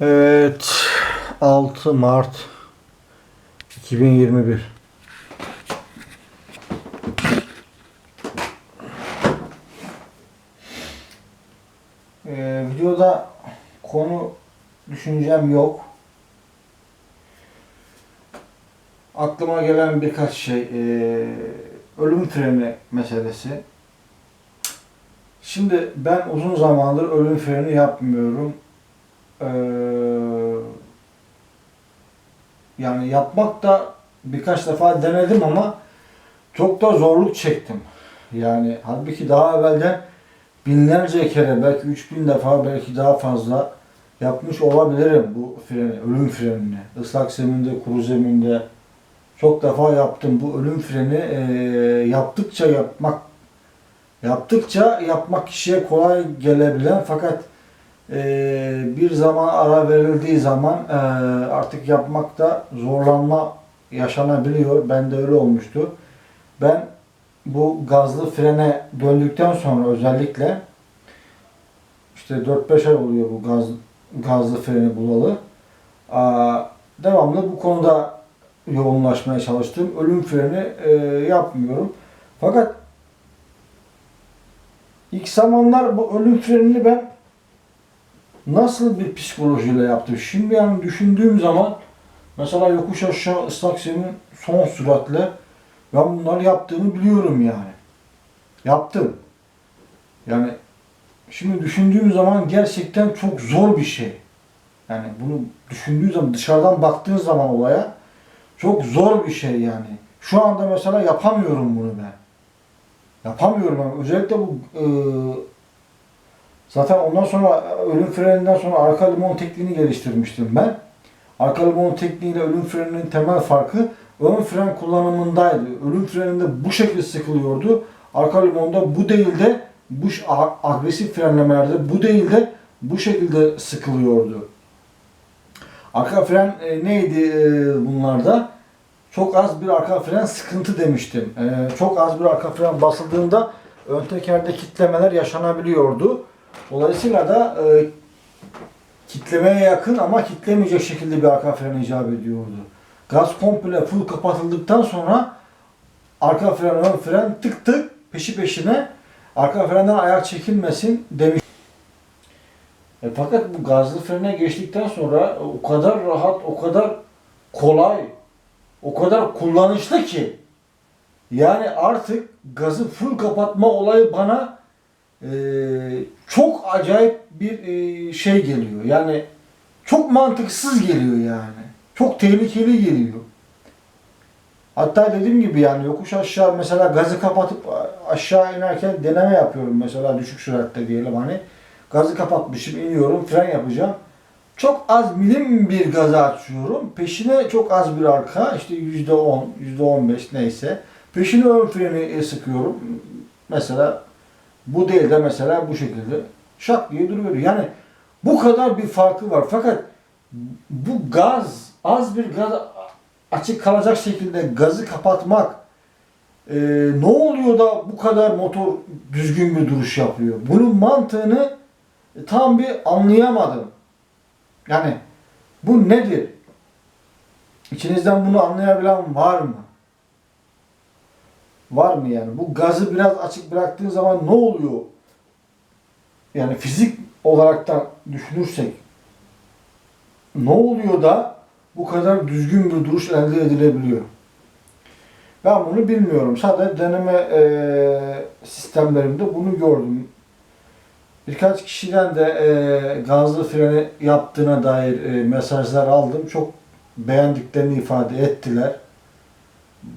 Evet 6 Mart 2021 Ee, videoda konu düşüncem yok. Aklıma gelen birkaç şey. Ee, ölüm freni meselesi. Şimdi ben uzun zamandır ölüm freni yapmıyorum. Ee, yani yapmak da birkaç defa denedim ama çok da zorluk çektim. Yani halbuki daha evvelden binlerce kere belki 3000 defa belki daha fazla yapmış olabilirim bu freni, ölüm frenini. Islak zeminde, kuru zeminde çok defa yaptım. Bu ölüm freni e, yaptıkça yapmak yaptıkça yapmak kişiye kolay gelebilen fakat e, bir zaman ara verildiği zaman e, artık yapmakta zorlanma yaşanabiliyor. Ben de öyle olmuştu. Ben bu gazlı frene döndükten sonra özellikle işte 4-5 ay oluyor bu gaz gazlı freni bulalı. Devamlı bu konuda yoğunlaşmaya çalıştım. Ölüm freni e, yapmıyorum. Fakat ilk zamanlar bu ölüm frenini ben nasıl bir psikolojiyle yaptım? Şimdi yani düşündüğüm zaman mesela yokuş aşağı ıslak zemin son süratle ben bunları yaptığımı biliyorum yani. Yaptım. Yani şimdi düşündüğüm zaman gerçekten çok zor bir şey. Yani bunu düşündüğün zaman dışarıdan baktığın zaman olaya çok zor bir şey yani. Şu anda mesela yapamıyorum bunu ben. Yapamıyorum ama özellikle bu e, zaten ondan sonra ölüm freninden sonra arka limon tekniğini geliştirmiştim ben. Arka limon tekniğiyle ölüm freninin temel farkı ön fren kullanımındaydı. Ölüm freninde bu şekilde sıkılıyordu. Arka limonda bu değil de bu agresif frenlemelerde bu değil de bu şekilde sıkılıyordu. Arka fren e, neydi e, bunlarda? Çok az bir arka fren sıkıntı demiştim. E, çok az bir arka fren basıldığında ön tekerde kitlemeler yaşanabiliyordu. Dolayısıyla da e, kitlemeye yakın ama kitlemeyecek şekilde bir arka fren icap ediyordu. Gaz komple full kapatıldıktan sonra arka fren ön fren tık tık peşi peşine arka frenden ayak çekilmesin demiş. E, fakat bu gazlı frene geçtikten sonra o kadar rahat, o kadar kolay, o kadar kullanışlı ki yani artık gazı full kapatma olayı bana e, çok acayip bir e, şey geliyor. Yani çok mantıksız geliyor yani. Çok tehlikeli geliyor. Hatta dediğim gibi yani yokuş aşağı mesela gazı kapatıp aşağı inerken deneme yapıyorum mesela düşük süratte diyelim hani. Gazı kapatmışım iniyorum fren yapacağım. Çok az milim bir gazı açıyorum. Peşine çok az bir arka işte yüzde on, yüzde on beş neyse. Peşine ön freni sıkıyorum. Mesela bu değil de mesela bu şekilde şak diye duruyor. Yani bu kadar bir farkı var. Fakat bu gaz az bir gaz açık kalacak şekilde gazı kapatmak e, ne oluyor da bu kadar motor düzgün bir duruş yapıyor? Bunun mantığını tam bir anlayamadım. Yani bu nedir? İçinizden bunu anlayabilen var mı? Var mı yani? Bu gazı biraz açık bıraktığın zaman ne oluyor? Yani fizik olaraktan düşünürsek ne oluyor da bu kadar düzgün bir duruş elde edilebiliyor? Ben bunu bilmiyorum. Sadece deneme eee, sistemlerimde bunu gördüm. Birkaç kişiden de eee, gazlı freni yaptığına dair eee, mesajlar aldım. Çok beğendiklerini ifade ettiler.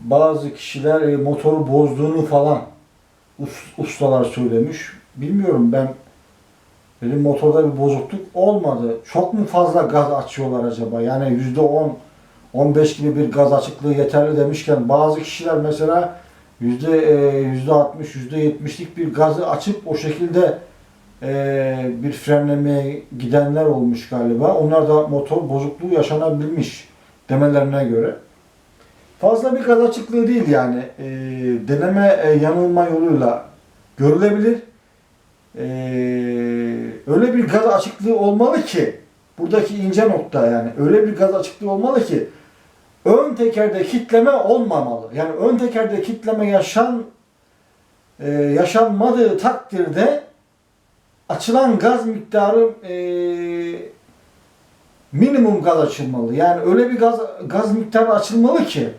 Bazı kişiler eee, motoru bozduğunu falan us- ustalar söylemiş. Bilmiyorum ben benim motorda bir bozukluk olmadı. Çok mu fazla gaz açıyorlar acaba? Yani yüzde on, 15 gibi bir gaz açıklığı yeterli demişken bazı kişiler mesela yüzde e, yüzde 60, yüzde 70'lik bir gazı açıp o şekilde e, bir frenlemeye gidenler olmuş galiba. Onlar da motor bozukluğu yaşanabilmiş demelerine göre. Fazla bir gaz açıklığı değil yani. E, deneme e, yanılma yoluyla görülebilir. Ee, öyle bir gaz açıklığı olmalı ki buradaki ince nokta yani öyle bir gaz açıklığı olmalı ki ön tekerde kitleme olmamalı. Yani ön tekerde kitleme yaşan e, yaşanmadığı takdirde açılan gaz miktarı e, minimum gaz açılmalı. Yani öyle bir gaz gaz miktarı açılmalı ki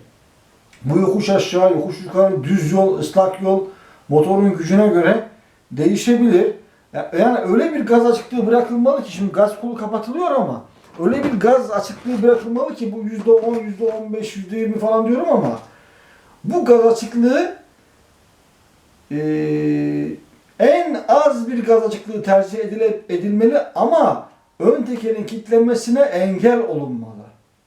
bu yokuş aşağı, yokuş yukarı, düz yol, ıslak yol motorun gücüne göre değişebilir. Ya- Yani öyle bir gaz açıklığı bırakılmalı ki şimdi gaz kolu kapatılıyor ama öyle bir gaz açıklığı bırakılmalı ki bu yüzde on, yüzde on beş, yüzde yirmi falan diyorum ama bu gaz açıklığı eee, en az bir gaz açıklığı tercih edile, edilmeli ama ön tekerin kitlenmesine engel olunmalı.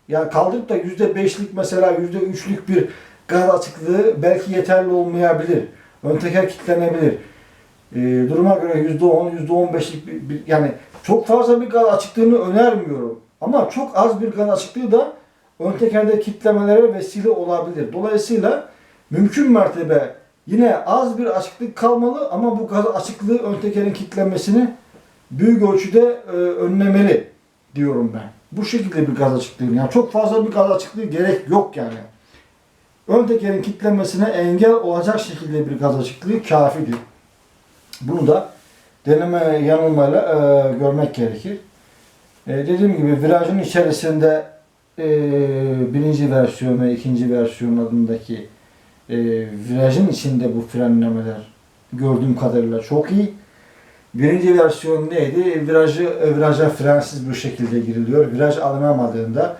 Yani kaldırıp da yüzde beşlik mesela yüzde üçlük bir gaz açıklığı belki yeterli olmayabilir. Ön teker kitlenebilir. Ee, duruma göre yüzde on, yüzde on beşlik bir, bir- yani çok fazla bir gaz açıklığını önermiyorum. Ama çok az bir gaz açıklığı da ön tekerde kitlemelere vesile olabilir. Dolayısıyla mümkün mertebe yine az bir açıklık kalmalı ama bu gaz açıklığı ön tekerin kitlenmesini büyük ölçüde e, önlemeli diyorum ben. Bu şekilde bir gaz açıklığı. Yani çok fazla bir gaz açıklığı gerek yok yani. Ön tekerin kitlenmesine engel olacak şekilde bir gaz açıklığı kafidir. Bunu da deneme yanılmayla e, görmek gerekir. E, dediğim gibi virajın içerisinde e, birinci versiyon ve ikinci versiyon adındaki e, virajın içinde bu frenlemeler gördüğüm kadarıyla çok iyi. Birinci versiyon neydi? Virajı, e, viraja frensiz bir şekilde giriliyor. Viraj alınamadığında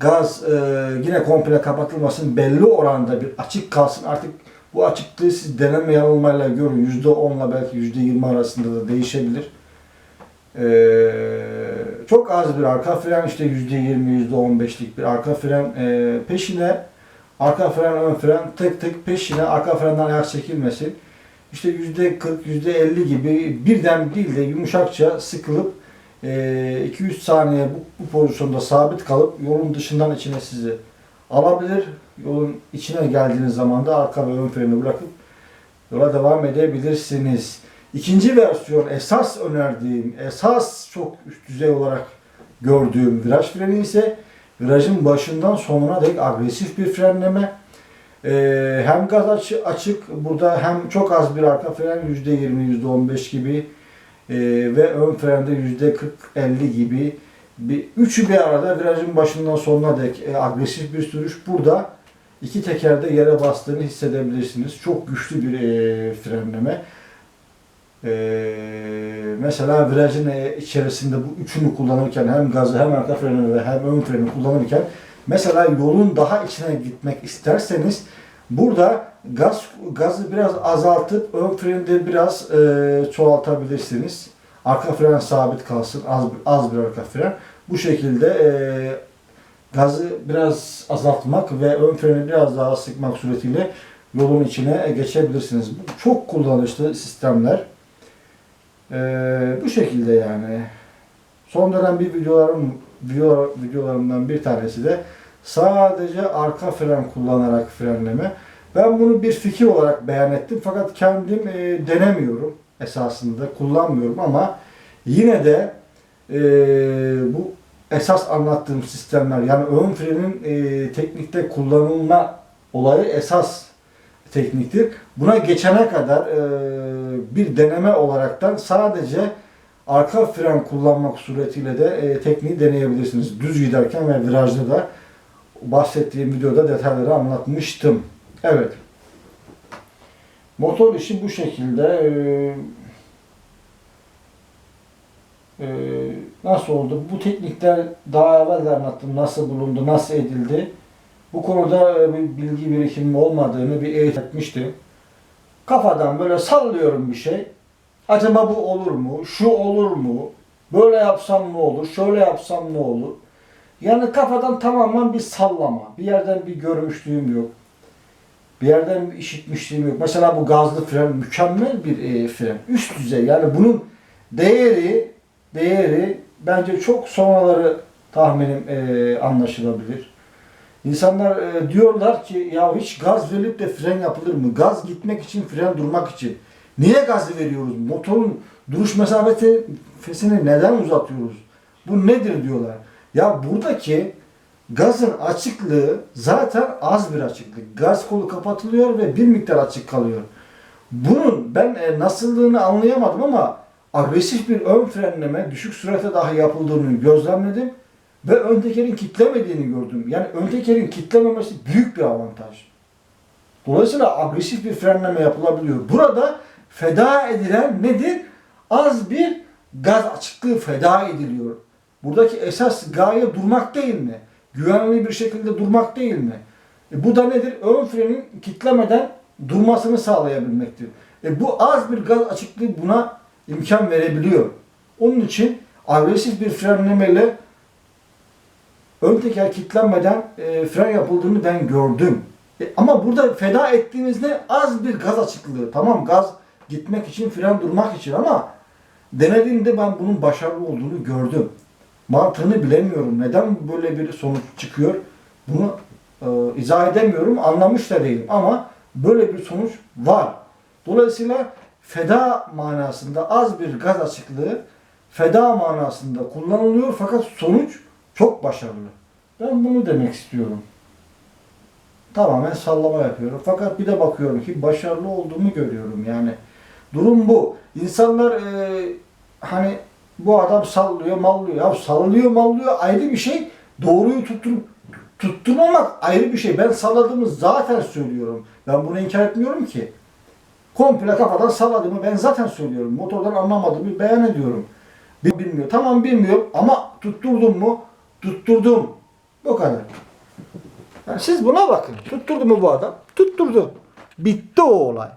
gaz e, yine komple kapatılmasın belli oranda bir açık kalsın. Artık bu açıklığı siz deneme yanılmayla görün. %10'la belki %20 arasında da değişebilir. E, çok az bir arka fren işte %20, %15'lik bir arka fren e, peşine arka fren ön fren tık tık peşine arka frenden ayak çekilmesin işte yüzde 40, yüzde 50 gibi birden değil de yumuşakça sıkılıp e, 2-3 saniye bu, bu pozisyonda sabit kalıp yolun dışından içine sizi alabilir. Yolun içine geldiğiniz zaman da arka ve ön freni bırakıp yola devam edebilirsiniz. İkinci versiyon esas önerdiğim, esas çok üst düzey olarak gördüğüm viraj freni ise virajın başından sonuna dek agresif bir frenleme. Ee, hem gaz açı- açık, burada hem çok az bir arka fren %20, %15 gibi ee, ve ön frende %40-50 gibi bir üçü bir arada virajın başından sonuna dek e, agresif bir sürüş. Burada iki tekerde yere bastığını hissedebilirsiniz. Çok güçlü bir e, frenleme. Ee, mesela virajın e, içerisinde bu üçünü kullanırken hem gazı hem arka freni ve hem ön freni kullanırken mesela yolun daha içine gitmek isterseniz burada gaz gazı biraz azaltıp ön freni biraz e, çoğaltabilirsiniz. Arka fren sabit kalsın. Az az bir arka fren. Bu şekilde e, gazı biraz azaltmak ve ön freni biraz daha sıkmak suretiyle yolun içine geçebilirsiniz. Bu çok kullanışlı sistemler. Ee, bu şekilde yani. Son dönem bir videolarım video, videolarımdan bir tanesi de sadece arka fren kullanarak frenleme. Ben bunu bir fikir olarak beyan ettim fakat kendim e, denemiyorum esasında kullanmıyorum ama yine de e, bu esas anlattığım sistemler yani ön frenin e, teknikte kullanılma olayı esas tekniktir. Buna geçene kadar e, bir deneme olaraktan sadece arka fren kullanmak suretiyle de e, tekniği deneyebilirsiniz. Düz giderken ve virajda da bahsettiğim videoda detayları anlatmıştım. Evet. Motor işi bu şekilde. E, e, nasıl oldu? Bu teknikler daha evvel anlattım. Nasıl bulundu, nasıl edildi. Bu konuda e, bir bilgi birikimim olmadığını bir eğitim etmiştim. Kafadan böyle sallıyorum bir şey. Acaba bu olur mu? Şu olur mu? Böyle yapsam ne olur? Şöyle yapsam ne olur? Yani kafadan tamamen bir sallama. Bir yerden bir görmüşlüğüm yok. Bir yerden bir işitmişliğim yok. Mesela bu gazlı fren mükemmel bir e, fren. Üst düzey. Yani bunun değeri değeri bence çok sonraları tahminim e, anlaşılabilir. İnsanlar e, diyorlar ki ya hiç gaz verilip de fren yapılır mı? Gaz gitmek için, fren durmak için. Niye gaz veriyoruz? Motorun duruş mesafesini neden uzatıyoruz? Bu nedir diyorlar. Ya buradaki gazın açıklığı zaten az bir açıklık. Gaz kolu kapatılıyor ve bir miktar açık kalıyor. Bunun ben e, nasıllığını anlayamadım ama agresif bir ön frenleme düşük sürate dahi yapıldığını gözlemledim ve ön tekerin kitlemediğini gördüm. Yani ön tekerin kitlememesi büyük bir avantaj. Dolayısıyla agresif bir frenleme yapılabiliyor. Burada feda edilen nedir? Az bir gaz açıklığı feda ediliyor. Buradaki esas gaye durmak değil mi? Güvenli bir şekilde durmak değil mi? E bu da nedir? Ön frenin kitlemeden durmasını sağlayabilmektir. E bu az bir gaz açıklığı buna imkan verebiliyor. Onun için agresif bir frenlemeyle ön teker kitlenmeden e, fren yapıldığını ben gördüm. E, ama burada feda ettiğimizde az bir gaz açıklığı. Tamam gaz gitmek için, fren durmak için ama denediğimde ben bunun başarılı olduğunu gördüm. Mantığını bilemiyorum. Neden böyle bir sonuç çıkıyor? Bunu e, izah edemiyorum. Anlamış da değilim ama böyle bir sonuç var. Dolayısıyla feda manasında az bir gaz açıklığı feda manasında kullanılıyor fakat sonuç çok başarılı. Ben bunu demek istiyorum. Tamamen sallama yapıyorum. Fakat bir de bakıyorum ki başarılı olduğumu görüyorum yani. Durum bu. İnsanlar e, hani bu adam sallıyor, mallıyor. Ya sallıyor, mallıyor ayrı bir şey. Doğruyu tuttur, tutturmamak ayrı bir şey. Ben salladığımı zaten söylüyorum. Ben bunu inkar etmiyorum ki. Komple kafadan salladığımı ben zaten söylüyorum. Motordan anlamadığımı beyan ediyorum. Bil- Bilmiyor. Tamam bilmiyor ama tutturdum mu? Tutturdum. Bu kadar. Yani siz buna bakın. Tutturdu mu bu adam? Tutturdu. Bitti o olay.